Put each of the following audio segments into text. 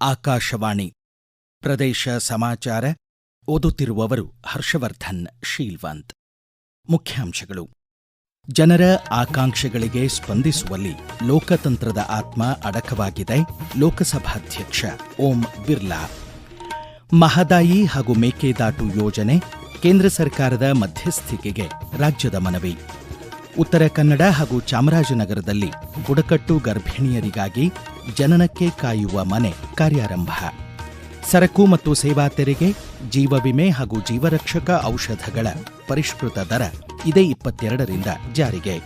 ಆಕಾಶವಾಣಿ. ಪ್ರದೇಶ ಸಮಾಚಾರ ಓದುತ್ತಿರುವವರು ಹರ್ಷವರ್ಧನ್, ಶೀಲ್ವಂತ್. ಮುಖ್ಯಾಂಶಗಳು. ಜನರ ಆಕಾಂಕ್ಷೆಗಳಿಗೆ ಸ್ಪಂದಿಸುವಲ್ಲಿ ಲೋಕತಂತ್ರದ ಆತ್ಮ ಅಡಕವಾಗಿದೆ. ಲೋಕಸಭಾಧ್ಯಕ್ಷ ಓಂ ಬಿರ್ಲಾ. ಮಹದಾಯಿ ಹಾಗೂ ಮೇಕೆದಾಟು ಯೋಜನೆ ಕೇಂದ್ರ ಸರ್ಕಾರದ ಮಧ್ಯಸ್ಥಿಕೆಗೆ ರಾಜ್ಯದ ಮನವಿ. ಉತ್ತರ ಕನ್ನಡ ಹಾಗೂ ಚಾಮರಾಜನಗರದಲ್ಲಿ ಬುಡಕಟ್ಟು ಗರ್ಭಿಣಿಯರಿಗಾಗಿ ಜನನಕ್ಕೆ ಕಾಯುವ ಮನೆ ಕಾರ್ಯಾರಂಭ. ಸರಕು ಮತ್ತು ಸೇವಾ ತೆರಿಗೆ, ಜೀವ ವಿಮೆ ಹಾಗೂ ಜೀವರಕ್ಷಕ ಔಷಧಗಳ ಪರಿಷ್ಕೃತ ದರ ಇದೇ ಇಪ್ಪತ್ತೆರಡರಿಂದ ಜಾರಿಗೆ.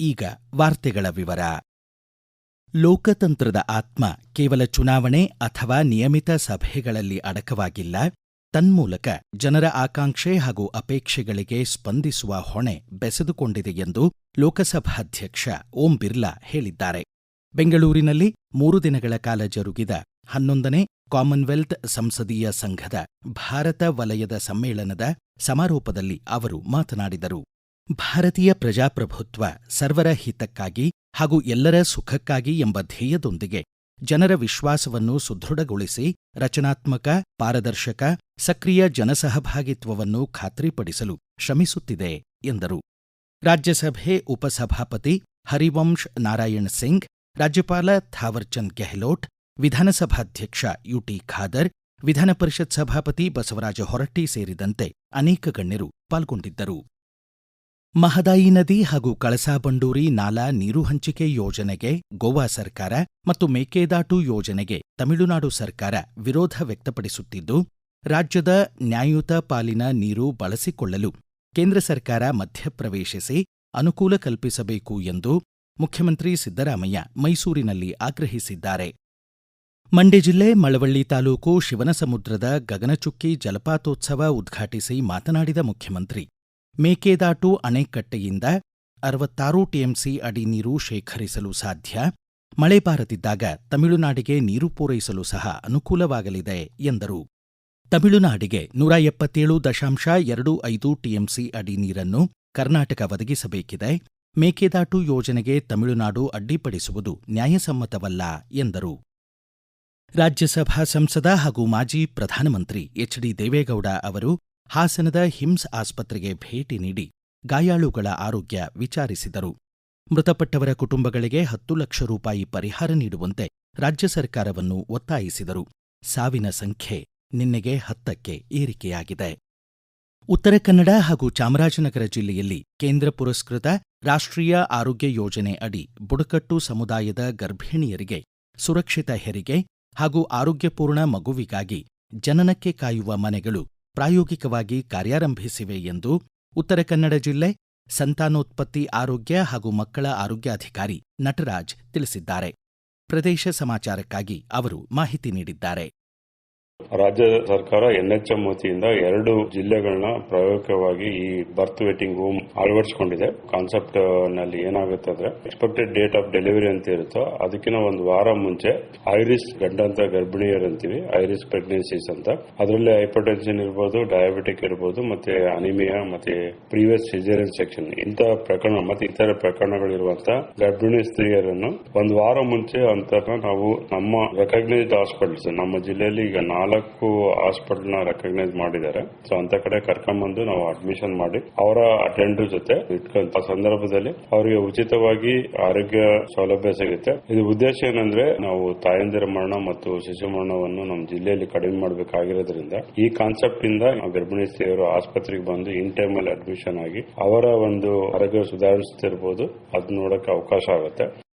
ಈಗ ವಾರ್ತೆಗಳ ವಿವರ. ಲೋಕತಂತ್ರದ ಆತ್ಮ ಕೇವಲ ಚುನಾವಣೆ ಅಥವಾ ನಿಯಮಿತ ಸಭೆಗಳಲ್ಲಿ ಅಡಕವಾಗಿಲ್ಲ, ತನ್ಮೂಲಕ ಜನರ ಆಕಾಂಕ್ಷೆ ಹಾಗೂ ಅಪೇಕ್ಷೆಗಳಿಗೆ ಸ್ಪಂದಿಸುವ ಹೊಣೆ ಬೆಸೆದುಕೊಂಡಿದೆ ಎಂದು ಲೋಕಸಭಾಧ್ಯಕ್ಷ ಓಂ ಬಿರ್ಲಾ ಹೇಳಿದ್ದಾರೆ. ಬೆಂಗಳೂರಿನಲ್ಲಿ ಮೂರು ದಿನಗಳ ಕಾಲ ಜರುಗಿದ ಹನ್ನೊಂದನೇ ಕಾಮನ್ವೆಲ್ತ್ ಸಂಸದೀಯ ಸಂಘದ ಭಾರತ ವಲಯದ ಸಮ್ಮೇಳನದ ಸಮಾರೋಪದಲ್ಲಿ ಅವರು ಮಾತನಾಡಿದರು. ಭಾರತೀಯ ಪ್ರಜಾಪ್ರಭುತ್ವ ಸರ್ವರ ಹಿತಕ್ಕಾಗಿ ಹಾಗೂ ಎಲ್ಲರ ಸುಖಕ್ಕಾಗಿ ಎಂಬ ಧ್ಯೇಯದೊಂದಿಗೆ ಜನರ ವಿಶ್ವಾಸವನ್ನು ಸುದೃಢಗೊಳಿಸಿ ರಚನಾತ್ಮಕ, ಪಾರದರ್ಶಕ, ಸಕ್ರಿಯ ಜನಸಹಭಾಗಿತ್ವವನ್ನು ಖಾತ್ರಿಪಡಿಸಲು ಶ್ರಮಿಸುತ್ತಿದೆ ಎಂದರು. ರಾಜ್ಯಸಭೆ ಉಪಸಭಾಪತಿ ಹರಿವಂಶ್ ನಾರಾಯಣ್ ಸಿಂಗ್ ರಾಜ್ಯಪಾಲ ಥಾವರ್ಚಂದ್ ಗೆಹ್ಲೋಟ್, ವಿಧಾನಸಭಾಧ್ಯಕ್ಷ ಯುಟಿ ಖಾದರ್ ವಿಧಾನ ಪರಿಷತ್ ಸಭಾಪತಿ ಬಸವರಾಜ ಹೊರಟ್ಟಿ ಸೇರಿದಂತೆ ಅನೇಕ ಗಣ್ಯರು ಪಾಲ್ಗೊಂಡಿದ್ದರು. ಮಹದಾಯಿ ನದಿ ಹಾಗೂ ಕಳಸಾಬಂಡೂರಿ ನಾಲಾ ನೀರು ಹಂಚಿಕೆ ಯೋಜನೆಗೆ ಗೋವಾ ಸರ್ಕಾರ ಮತ್ತು ಮೇಕೆದಾಟು ಯೋಜನೆಗೆ ತಮಿಳುನಾಡು ಸರ್ಕಾರ ವಿರೋಧ ವ್ಯಕ್ತಪಡಿಸುತ್ತಿದ್ದು, ರಾಜ್ಯದ ನ್ಯಾಯಯುತ ಪಾಲಿನ ನೀರು ಬಳಸಿಕೊಳ್ಳಲು ಕೇಂದ್ರ ಸರ್ಕಾರ ಮಧ್ಯಪ್ರವೇಶಿಸಿ ಅನುಕೂಲ ಕಲ್ಪಿಸಬೇಕು ಎಂದು ಮುಖ್ಯಮಂತ್ರಿ ಸಿದ್ದರಾಮಯ್ಯ ಮೈಸೂರಿನಲ್ಲಿ ಆಗ್ರಹಿಸಿದ್ದಾರೆ. ಮಂಡ್ಯ ಜಿಲ್ಲೆ ಮಳವಳ್ಳಿ ತಾಲೂಕು ಶಿವನಸಮುದ್ರದ ಗಗನಚುಕ್ಕಿ ಜಲಪಾತೋತ್ಸವ ಉದ್ಘಾಟಿಸಿ ಮಾತನಾಡಿದ ಮುಖ್ಯಮಂತ್ರಿ, ಮೇಕೆದಾಟು ಅಣೆಕಟ್ಟೆಯಿಂದ ಅರವತ್ತಾರು ಟಿಎಂಸಿ ಅಡಿ ನೀರು ಶೇಖರಿಸಲು ಸಾಧ್ಯ, ಮಳೆ ಬಾರದಿದ್ದಾಗ ತಮಿಳುನಾಡಿಗೆ ನೀರು ಪೂರೈಸಲು ಸಹ ಅನುಕೂಲವಾಗಲಿದೆ ಎಂದರು. ತಮಿಳುನಾಡಿಗೆ ನೂರ ಎಪ್ಪತ್ತೇಳು ದಶಾಂಶ ಎರಡು ಐದು ಟಿಎಂಸಿ ಅಡಿ ನೀರನ್ನು ಕರ್ನಾಟಕ ಒದಗಿಸಬೇಕಿದೆ ಮೇಕೆದಾಟು ಯೋಜನೆಗೆ ತಮಿಳುನಾಡು ಅಡ್ಡಿಪಡಿಸುವುದು ನ್ಯಾಯಸಮ್ಮತವಲ್ಲ, ಎಂದರು. ರಾಜ್ಯಸಭಾ ಸಂಸದ ಹಾಗೂ ಮಾಜಿ ಪ್ರಧಾನಮಂತ್ರಿ ಎಚ್ ಡಿ ದೇವೇಗೌಡ ಅವರು ಹಾಸನದ ಹಿಮ್ಸ್ ಆಸ್ಪತ್ರೆಗೆ ಭೇಟಿ ನೀಡಿ ಗಾಯಾಳುಗಳ ಆರೋಗ್ಯ ವಿಚಾರಿಸಿದರು. ಮೃತಪಟ್ಟವರ ಕುಟುಂಬಗಳಿಗೆ ಹತ್ತು ಲಕ್ಷ ರೂಪಾಯಿ ಪರಿಹಾರ ನೀಡುವಂತೆ ರಾಜ್ಯ ಸರ್ಕಾರವನ್ನು ಒತ್ತಾಯಿಸಿದರು. ಸಾವಿನ ಸಂಖ್ಯೆ ನಿನ್ನೆಗೆ ಹತ್ತಕ್ಕೆ ಏರಿಕೆಯಾಗಿದೆ. ಉತ್ತರ ಕನ್ನಡ ಹಾಗೂ ಚಾಮರಾಜನಗರ ಜಿಲ್ಲೆಯಲ್ಲಿ ಕೇಂದ್ರ ಪುರಸ್ಕೃತ ರಾಷ್ಟ್ರೀಯ ಆರೋಗ್ಯ ಯೋಜನೆ ಅಡಿ ಬುಡಕಟ್ಟು ಸಮುದಾಯದ ಗರ್ಭಿಣಿಯರಿಗೆ ಸುರಕ್ಷಿತ ಹೆರಿಗೆ ಹಾಗೂ ಆರೋಗ್ಯಪೂರ್ಣ ಮಗುವಿಗಾಗಿ ಜನನಕ್ಕೆ ಕಾಯುವ ಮನೆಗಳು ಪ್ರಾಯೋಗಿಕವಾಗಿ ಕಾರ್ಯಾರಂಭಿಸಿವೆ ಎಂದು ಉತ್ತರ ಕನ್ನಡ ಜಿಲ್ಲೆ ಸಂತಾನೋತ್ಪತ್ತಿ ಆರೋಗ್ಯ ಹಾಗೂ ಮಕ್ಕಳ ಆರೋಗ್ಯಾಧಿಕಾರಿ ನಟರಾಜ್ ತಿಳಿಸಿದ್ದಾರೆ. ಪ್ರದೇಶ ಸಮಾಚಾರಕ್ಕಾಗಿ ಅವರು ಮಾಹಿತಿ ನೀಡಿದ್ದಾರೆ. ರಾಜ್ಯ ಸರ್ಕಾರ ಎನ್ಎಚ್ಎಂ ವತಿಯಿಂದ ಎರಡು ಜಿಲ್ಲೆಗಳನ್ನ ಪ್ರಾಯೋಗಿಕವಾಗಿ ಈ ಬರ್ತ್ ವೇಟಿಂಗ್ ಹೋಮ್ ಅಳವಡಿಸಿಕೊಂಡಿದೆ. ಕಾನ್ಸೆಪ್ಟ್ನಲ್ಲಿ ಏನಾಗುತ್ತೆ ಅಂದ್ರೆ ಎಕ್ಸ್ಪೆಕ್ಟೆಡ್ ಡೇಟ್ ಆಫ್ ಡೆಲಿವರಿ ಅಂತ ಇರುತ್ತೋ ಅದಕ್ಕಿಂತ ಒಂದು ವಾರ ಮುಂಚೆ ಐರಿಸ್ ಗಂಡಂತ ಗರ್ಭಿಣಿಯರು ಅಂತೀವಿ ಐರಿಸ್ ಪ್ರೆಗ್ನೆನ್ಸೀಸ್ ಅಂತ. ಅದರಲ್ಲಿ ಹೈಪರ್ಟೆನ್ಷನ್ ಇರ್ಬೋದು ಡಯಾಬಿಟಿಕ್ ಇರ್ಬೋದು, ಮತ್ತೆ ಅನಿಮಿಯಾ ಮತ್ತೆ ಪ್ರೀವಿಯಸ್ ಸಿಜೇರಿಯನ್ ಸೆಕ್ಷನ್ ಇಂತಹ ಪ್ರಕರಣ ಮತ್ತೆ ಇತರ ಪ್ರಕರಣಗಳಿರುವಂತಹ ಗರ್ಭಿಣಿ ಸ್ತ್ರೀಯರನ್ನು ಒಂದು ವಾರ ಮುಂಚೆ ಅಂತ ನಾವು ನಮ್ಮ ರೆಕಗ್ನೈಸ್ಡ್ ಹಾಸ್ಪಿಟಲ್ಸ್ ನಮ್ಮ ಜಿಲ್ಲೆಯಲ್ಲಿ ಈಗ ನಾಲ್ಕು ಹಾಸ್ಪಿಟಲ್ನ ರೆಕಗ್ನೈಸ್ ಮಾಡಿದ್ದಾರೆ. ಸೊ ಅಂತ ಕಡೆ ಕರ್ಕೊಂಡ್ಬಂದು ನಾವು ಅಡ್ಮಿಷನ್ ಮಾಡಿ, ಅವರ ಅಟೆಂಡರ್ ಜೊತೆ ಇಟ್ಕೊಂತ ಸಂದರ್ಭದಲ್ಲಿ ಅವರಿಗೆ ಉಚಿತವಾಗಿ ಆರೋಗ್ಯ ಸೌಲಭ್ಯ ಸಿಗುತ್ತೆ. ಇದು ಉದ್ದೇಶ ಏನಂದ್ರೆ, ನಾವು ತಾಯಂದಿರ ಮರಣ ಮತ್ತು ಶಿಶು ಮರಣವನ್ನು ನಮ್ಮ ಜಿಲ್ಲೆಯಲ್ಲಿ ಕಡಿಮೆ ಮಾಡಬೇಕಾಗಿರೋದ್ರಿಂದ, ಈ ಕಾನ್ಸೆಪ್ಟ್ ಇಂದ ಗರ್ಭಿಣಿ ಸ್ತ್ರೀಯರು ಆಸ್ಪತ್ರೆಗೆ ಬಂದು ಇನ್ ಟೈಮ್ ಅಲ್ಲಿ ಅಡ್ಮಿಷನ್ ಆಗಿ ಅವರ ಒಂದು ಆರೋಗ್ಯ ಸುಧಾರಿಸುತ್ತಿರಬಹುದು ಅದ್ ನೋಡಕ್ಕೆ ಅವಕಾಶ ಆಗುತ್ತೆ.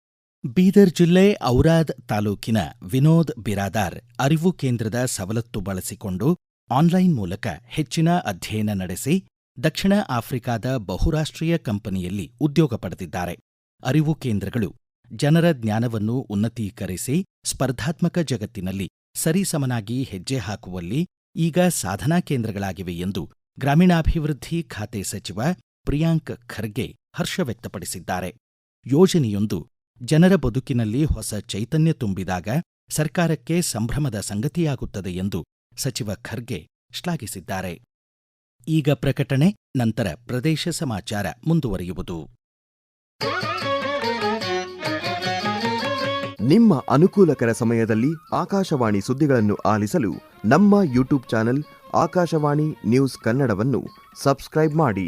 ಬೀದರ್ ಜಿಲ್ಲೆ ಔರಾದ್ ತಾಲೂಕಿನ ವಿನೋದ್ ಬಿರಾದಾರ್ ಅರಿವು ಕೇಂದ್ರದ ಸವಲತ್ತು ಬಳಸಿಕೊಂಡು ಆನ್ಲೈನ್ ಮೂಲಕ ಹೆಚ್ಚಿನ ಅಧ್ಯಯನ ನಡೆಸಿ ದಕ್ಷಿಣ ಆಫ್ರಿಕಾದ ಬಹುರಾಷ್ಟ್ರೀಯ ಕಂಪನಿಯಲ್ಲಿ ಉದ್ಯೋಗ ಪಡೆದಿದ್ದಾರೆ. ಅರಿವು ಕೇಂದ್ರಗಳು ಜನರ ಜ್ಞಾನವನ್ನು ಉನ್ನತೀಕರಿಸಿ ಸ್ಪರ್ಧಾತ್ಮಕ ಜಗತ್ತಿನಲ್ಲಿ ಸರಿಸಮನಾಗಿ ಹೆಜ್ಜೆ ಹಾಕುವಲ್ಲಿ ಈಗ ಸಾಧನಾ ಕೇಂದ್ರಗಳಾಗಿವೆ ಎಂದು ಗ್ರಾಮೀಣಾಭಿವೃದ್ಧಿ ಖಾತೆ ಸಚಿವ ಪ್ರಿಯಾಂಕ್ ಖರ್ಗೆ ಹರ್ಷ ವ್ಯಕ್ತಪಡಿಸಿದ್ದಾರೆ. ಯೋಜನೆಯೊಂದು ಜನರ ಬದುಕಿನಲ್ಲಿ ಹೊಸ ಚೈತನ್ಯ ತುಂಬಿದಾಗ ಸರ್ಕಾರಕ್ಕೆ ಸಂಭ್ರಮದ ಸಂಗತಿಯಾಗುತ್ತದೆ ಎಂದು ಸಚಿವ ಖರ್ಗೆ ಶ್ಲಾಘಿಸಿದ್ದಾರೆ. ಈಗ ಪ್ರಕಟಣೆ, ನಂತರ ಪ್ರದೇಶ ಸಮಾಚಾರ ಮುಂದುವರಿಯುವುದು. ನಿಮ್ಮ ಅನುಕೂಲಕರ ಸಮಯದಲ್ಲಿ ಆಕಾಶವಾಣಿ ಸುದ್ದಿಗಳನ್ನು ಆಲಿಸಲು ನಮ್ಮ ಯೂಟ್ಯೂಬ್ ಚಾನೆಲ್ ಆಕಾಶವಾಣಿ ನ್ಯೂಸ್ ಕನ್ನಡವನ್ನು ಸಬ್ಸ್ಕ್ರೈಬ್ ಮಾಡಿ.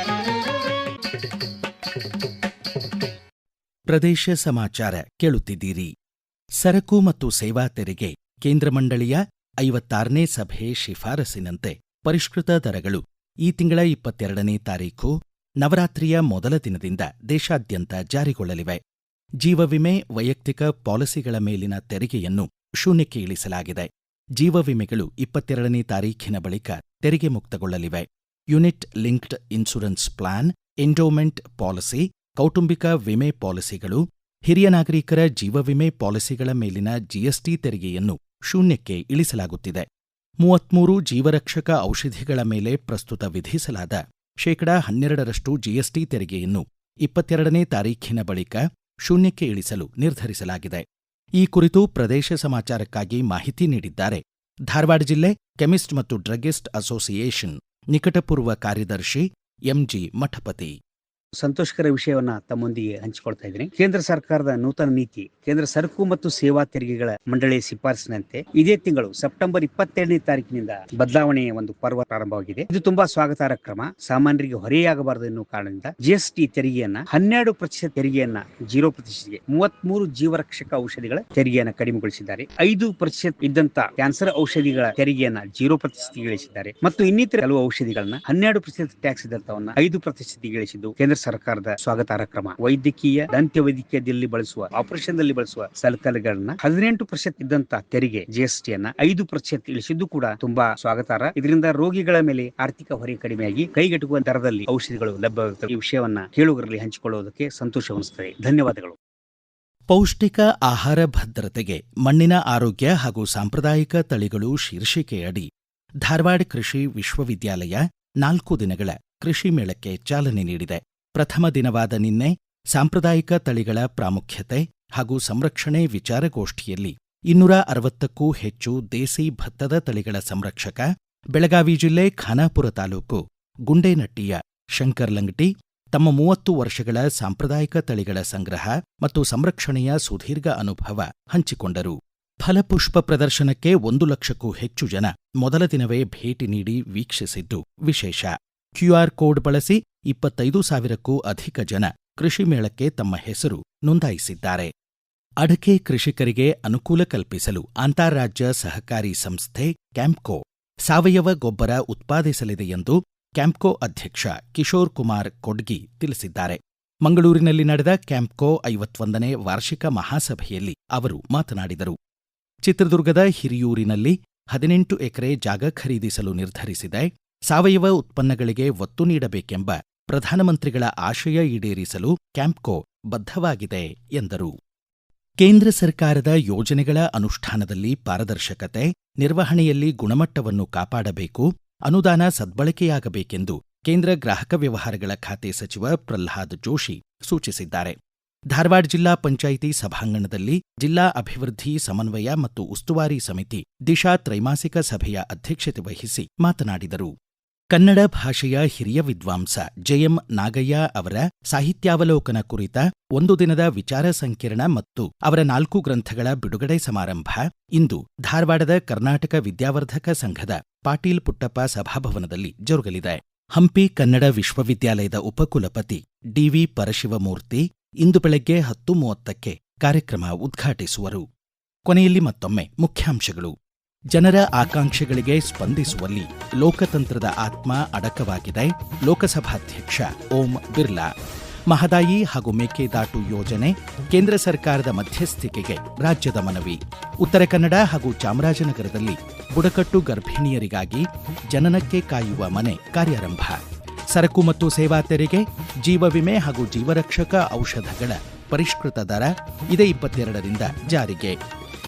ಪ್ರದೇಶ ಸಮಾಚಾರ ಕೇಳುತ್ತಿದ್ದೀರಿ. ಸರಕು ಮತ್ತು ಸೇವಾ ತೆರಿಗೆ ಕೇಂದ್ರ ಮಂಡಳಿಯ ಐವತ್ತಾರನೇ ಸಭೆ ಶಿಫಾರಸಿನಂತೆ ಪರಿಷ್ಕೃತ ದರಗಳು ಈ ತಿಂಗಳ ಇಪ್ಪತ್ತೆರಡನೇ ತಾರೀಖು ನವರಾತ್ರಿಯ ಮೊದಲ ದಿನದಿಂದ ದೇಶಾದ್ಯಂತ ಜಾರಿಗೊಳ್ಳಲಿವೆ. ಜೀವ ವಿಮೆ ವೈಯಕ್ತಿಕ ಪಾಲಿಸಿಗಳ ಮೇಲಿನ ತೆರಿಗೆಯನ್ನು ಶೂನ್ಯಕ್ಕೆ ಇಳಿಸಲಾಗಿದೆ. ಜೀವ ವಿಮೆಗಳು ಇಪ್ಪತ್ತೆರಡನೇ ತಾರೀಖಿನ ಬಳಿಕ ತೆರಿಗೆ ಮುಕ್ತಗೊಳ್ಳಲಿವೆ. Unit linked insurance plan, endowment policy ಕೌಟುಂಬಿಕ ವಿಮೆ ಪಾಲಿಸಿಗಳು, ಹಿರಿಯ ನಾಗರಿಕರ ಜೀವ ವಿಮೆ ಪಾಲಿಸಿಗಳ ಮೇಲಿನ ಜಿಎಸ್ಟಿ ತೆರಿಗೆಯನ್ನು ಶೂನ್ಯಕ್ಕೆ ಇಳಿಸಲಾಗುತ್ತಿದೆ. ಮೂವತ್ಮೂರು ಜೀವರಕ್ಷಕ ಔಷಧಿಗಳ ಮೇಲೆ ಪ್ರಸ್ತುತ ವಿಧಿಸಲಾದ ಶೇಕಡಾ ಹನ್ನೆರಡರಷ್ಟು ಜಿಎಸ್ಟಿ ತೆರಿಗೆಯನ್ನು ಇಪ್ಪತ್ತೆರಡನೇ ತಾರೀಖಿನ ಬಳಿಕ ಶೂನ್ಯಕ್ಕೆ ಇಳಿಸಲು ನಿರ್ಧರಿಸಲಾಗಿದೆ. ಈ ಕುರಿತು ಪ್ರದೇಶ ಸಮಾಚಾರಕ್ಕಾಗಿ ಮಾಹಿತಿ ನೀಡಿದ್ದಾರೆ ಧಾರವಾಡ ಜಿಲ್ಲೆ ಕೆಮಿಸ್ಟ್ ಮತ್ತು ಡ್ರಗ್ಗಿಸ್ಟ್ ಅಸೋಸಿಯೇಷನ್ ನಿಕಟಪೂರ್ವ ಕಾರ್ಯದರ್ಶಿ ಎಂಜಿ ಮಠಪತಿ. ಸಂತೋಷಕರ ವಿಷಯವನ್ನ ತಮ್ಮೊಂದಿಗೆ ಹಂಚಿಕೊಳ್ತಾ ಇದ್ದೀನಿ. ಕೇಂದ್ರ ಸರ್ಕಾರದ ನೂತನ ನೀತಿ, ಕೇಂದ್ರ ಸರಕು ಮತ್ತು ಸೇವಾ ತೆರಿಗೆಗಳ ಮಂಡಳಿ ಶಿಫಾರಸಿನಂತೆ ಇದೇ ತಿಂಗಳು ಸೆಪ್ಟೆಂಬರ್ ಇಪ್ಪತ್ತೆರಡನೇ ತಾರೀಕಿನಿಂದ ಬದಲಾವಣೆಯ ಒಂದು ಪರ್ವ ಪ್ರಾರಂಭವಾಗಿದೆ. ಇದು ತುಂಬಾ ಸ್ವಾಗತಾರ್ಹ ಕ್ರಮ. ಸಾಮಾನ್ಯರಿಗೆ ಹೊರೆಯಾಗಬಾರದು ಎನ್ನುವ ಕಾರಣದಿಂದ ಜಿಎಸ್ಟಿ ತೆರಿಗೆಯನ್ನ, ಹನ್ನೆರಡು ಪ್ರತಿಶತ ತೆರಿಗೆಯನ್ನ ಜೀರೋ ಪ್ರತಿಶತಕ್ಕೆ, ಮೂವತ್ಮೂರು ಜೀವರಕ್ಷಕ ಔಷಧಿಗಳ ತೆರಿಗೆಯನ್ನ ಕಡಿಮೆಗೊಳಿಸಿದ್ದಾರೆ. ಐದು ಪ್ರತಿಶತ ಇದ್ದಂತ ಕ್ಯಾನ್ಸರ್ ಔಷಧಿಗಳ ತೆರಿಗೆಯನ್ನ ಜೀರೋ ಪ್ರತಿಶತಕ್ಕೆ ಇಳಿಸಿದ್ದಾರೆ. ಮತ್ತು ಇನ್ನಿತರ ಕೆಲವು ಔಷಧಿಗಳನ್ನ ಹನ್ನೆರಡು ಪ್ರತಿಶತ ಟ್ಯಾಕ್ಸ್ ಇದ್ದಂತವನ್ನ ಐದು ಇಳಿಸಿದ್ದು ಕೇಂದ್ರ ಸರ್ಕಾರದ ಸ್ವಾಗತಾರ್ಹ ಕ್ರಮ ವೈದ್ಯಕೀಯ ದಂತ್ಯ ವೈದ್ಯಕೀಯದಲ್ಲಿ ಬಳಸುವ ಆಪರೇಷನ್ ದಲ್ಲಿ ಬಳಸುವ ಸಲಕರಣೆಗಳನ್ನ ಹದಿನೆಂಟು ಪ್ರತಿಶತ ಇದ್ದಂತ ತೆರಿಗೆ ಜಿಎಸ್ಟಿ ಅನ್ನ ಐದು ಪ್ರತಿಶತ ಇಳಿಸಿದ್ದು ಕೂಡ ತುಂಬಾ ಸ್ವಾಗತಾರ್ಹ. ಇದರಿಂದ ರೋಗಿಗಳ ಮೇಲೆ ಆರ್ಥಿಕ ಹೊರೆ ಕಡಿಮೆಯಾಗಿ ಕೈಗೆಟುಕುವ ದರದಲ್ಲಿ ಔಷಧಿಗಳು ಲಭ್ಯವಾಗುತ್ತವೆ. ಈ ವಿಷಯವನ್ನ ಕೇಳುಗರಲ್ಲಿ ಹಂಚಿಕೊಳ್ಳುವುದಕ್ಕೆ ಸಂತೋಷವೆನಿಸುತ್ತದೆ. ಧನ್ಯವಾದಗಳು. ಪೌಷ್ಟಿಕ ಆಹಾರ ಭದ್ರತೆಗೆ ಮಣ್ಣಿನ ಆರೋಗ್ಯ ಹಾಗೂ ಸಾಂಪ್ರದಾಯಿಕ ತಳಿಗಳು ಶೀರ್ಷಿಕೆಯಡಿ ಧಾರವಾಡ ಕೃಷಿ ವಿಶ್ವವಿದ್ಯಾಲಯ ನಾಲ್ಕು ದಿನಗಳ ಕೃಷಿ ಮೇಳಕ್ಕೆ ಚಾಲನೆ ನೀಡಿದೆ. ಪ್ರಥಮ ದಿನವಾದ ನಿನ್ನೆ ಸಾಂಪ್ರದಾಯಿಕ ತಳಿಗಳ ಪ್ರಾಮುಖ್ಯತೆ ಹಾಗೂ ಸಂರಕ್ಷಣೆ ವಿಚಾರಗೋಷ್ಠಿಯಲ್ಲಿ ಇನ್ನೂರ ಅರವತ್ತಕ್ಕೂ ಹೆಚ್ಚು ದೇಸಿ ಭತ್ತದ ತಳಿಗಳ ಸಂರಕ್ಷಕ ಬೆಳಗಾವಿ ಜಿಲ್ಲೆ ಖಾನಾಪುರ ತಾಲೂಕು ಗುಂಡೇನಟ್ಟಿಯ ಶಂಕರ್ ಲಂಗಟಿ ತಮ್ಮ ಮೂವತ್ತು ವರ್ಷಗಳ ಸಾಂಪ್ರದಾಯಿಕ ತಳಿಗಳ ಸಂಗ್ರಹ ಮತ್ತು ಸಂರಕ್ಷಣೆಯ ಸುದೀರ್ಘ ಅನುಭವ ಹಂಚಿಕೊಂಡರು. ಫಲಪುಷ್ಪ ಪ್ರದರ್ಶನಕ್ಕೆ ಒಂದು ಲಕ್ಷಕ್ಕೂ ಹೆಚ್ಚು ಜನ ಮೊದಲ ದಿನವೇ ಭೇಟಿ ನೀಡಿ ವೀಕ್ಷಿಸಿದ್ದು ವಿಶೇಷ. ಕ್ಯೂಆರ್ ಕೋಡ್ ಬಳಸಿ ಇಪ್ಪತ್ತೈದು ಸಾವಿರಕ್ಕೂ ಅಧಿಕ ಜನ ಕೃಷಿ ಮೇಳಕ್ಕೆ ತಮ್ಮ ಹೆಸರು ನೋಂದಾಯಿಸಿದ್ದಾರೆ. ಅಡಕೆ ಕೃಷಿಕರಿಗೆ ಅನುಕೂಲ ಕಲ್ಪಿಸಲು ಅಂತಾರಾಜ್ಯ ಸಹಕಾರಿ ಸಂಸ್ಥೆ ಕ್ಯಾಂಪ್ಕೋ ಸಾವಯವ ಗೊಬ್ಬರ ಉತ್ಪಾದಿಸಲಿದೆ ಎಂದು ಕ್ಯಾಂಪ್ಕೋ ಅಧ್ಯಕ್ಷ ಕಿಶೋರ್ ಕುಮಾರ್ ಕೊಡ್ಗಿ ತಿಳಿಸಿದ್ದಾರೆ. ಮಂಗಳೂರಿನಲ್ಲಿ ನಡೆದ ಕ್ಯಾಂಪ್ಕೋ ಐವತ್ತೊಂದನೇ ವಾರ್ಷಿಕ ಮಹಾಸಭೆಯಲ್ಲಿ ಅವರು ಮಾತನಾಡಿದರು. ಚಿತ್ರದುರ್ಗದ ಹಿರಿಯೂರಿನಲ್ಲಿ ಹದಿನೆಂಟು ಎಕರೆ ಜಾಗ ಖರೀದಿಸಲು ನಿರ್ಧರಿಸಿದೆ. ಸಾವಯವ ಉತ್ಪನ್ನಗಳಿಗೆ ಒತ್ತು ನೀಡಬೇಕೆಂಬ ಪ್ರಧಾನಮಂತ್ರಿಗಳ ಆಶಯ ಈಡೇರಿಸಲು ಕ್ಯಾಂಪ್ಕೋ ಬದ್ಧವಾಗಿದೆ, ಎಂದರು. ಕೇಂದ್ರ ಸರ್ಕಾರದ ಯೋಜನೆಗಳ ಅನುಷ್ಠಾನದಲ್ಲಿ ಪಾರದರ್ಶಕತೆ, ನಿರ್ವಹಣೆಯಲ್ಲಿ ಗುಣಮಟ್ಟವನ್ನು ಕಾಪಾಡಬೇಕು, ಅನುದಾನ ಸದ್ಬಳಕೆಯಾಗಬೇಕೆಂದು ಕೇಂದ್ರ ಗ್ರಾಹಕ ವ್ಯವಹಾರಗಳ ಖಾತೆ ಸಚಿವ ಪ್ರಹ್ಲಾದ್ ಜೋಶಿ ಸೂಚಿಸಿದ್ದಾರೆ. ಧಾರವಾಡ ಜಿಲ್ಲಾ ಪಂಚಾಯಿತಿ ಸಭಾಂಗಣದಲ್ಲಿ ಜಿಲ್ಲಾ ಅಭಿವೃದ್ಧಿ ಸಮನ್ವಯ ಮತ್ತು ಉಸ್ತುವಾರಿ ಸಮಿತಿ ದಿಶಾ ತ್ರೈಮಾಸಿಕ ಸಭೆಯ ಅಧ್ಯಕ್ಷತೆ ವಹಿಸಿ ಮಾತನಾಡಿದರು. ಕನ್ನಡ ಭಾಷೆಯ ಹಿರಿಯ ವಿದ್ವಾಂಸ ಜೆಎಂ ನಾಗಯ್ಯ ಅವರ ಸಾಹಿತ್ಯಾವಲೋಕನ ಕುರಿತ ಒಂದು ದಿನದ ವಿಚಾರ ಸಂಕಿರಣ ಮತ್ತು ಅವರ ನಾಲ್ಕು ಗ್ರಂಥಗಳ ಬಿಡುಗಡೆ ಸಮಾರಂಭ ಇಂದು ಧಾರವಾಡದ ಕರ್ನಾಟಕ ವಿದ್ಯಾವರ್ಧಕ ಸಂಘದ ಪಾಟೀಲ್ ಪುಟ್ಟಪ್ಪ ಸಭಾಭವನದಲ್ಲಿ ಜರುಗಲಿದೆ. ಹಂಪಿ ಕನ್ನಡ ವಿಶ್ವವಿದ್ಯಾಲಯದ ಉಪಕುಲಪತಿ ಡಿವಿ ಪರಶಿವಮೂರ್ತಿ ಇಂದು ಬೆಳಗ್ಗೆ ಹತ್ತು ಮೂವತ್ತಕ್ಕೆ ಕಾರ್ಯಕ್ರಮ ಉದ್ಘಾಟಿಸುವರು. ಕೊನೆಯಲ್ಲಿ ಮತ್ತೊಮ್ಮೆ ಮುಖ್ಯಾಂಶಗಳು. ಜನರ ಆಕಾಂಕ್ಷೆಗಳಿಗೆ ಸ್ಪಂದಿಸುವಲ್ಲಿ ಲೋಕತಂತ್ರದ ಆತ್ಮ ಅಡಕವಾಗಿದೆ. ಲೋಕಸಭಾಧ್ಯಕ್ಷ ಓಂ ಬಿರ್ಲಾ. ಮಹದಾಯಿ ಹಾಗೂ ಮೇಕೆದಾಟು ಯೋಜನೆ ಕೇಂದ್ರ ಸರ್ಕಾರದ ಮಧ್ಯಸ್ಥಿಕೆಗೆ ರಾಜ್ಯದ ಮನವಿ. ಉತ್ತರ ಕನ್ನಡ ಹಾಗೂ ಚಾಮರಾಜನಗರದಲ್ಲಿ ಬುಡಕಟ್ಟು ಗರ್ಭಿಣಿಯರಿಗಾಗಿ ಜನನಕ್ಕೆ ಕಾಯುವ ಮನೆ ಕಾರ್ಯಾರಂಭ. ಸರಕು ಮತ್ತು ಸೇವಾ ತೆರಿಗೆ, ಜೀವ ವಿಮೆ ಹಾಗೂ ಜೀವರಕ್ಷಕ ಔಷಧಗಳ ಪರಿಷ್ಕೃತ ದರ ಇದೇ ಇಪ್ಪತ್ತೆರಡರಿಂದ ಜಾರಿಗೆ.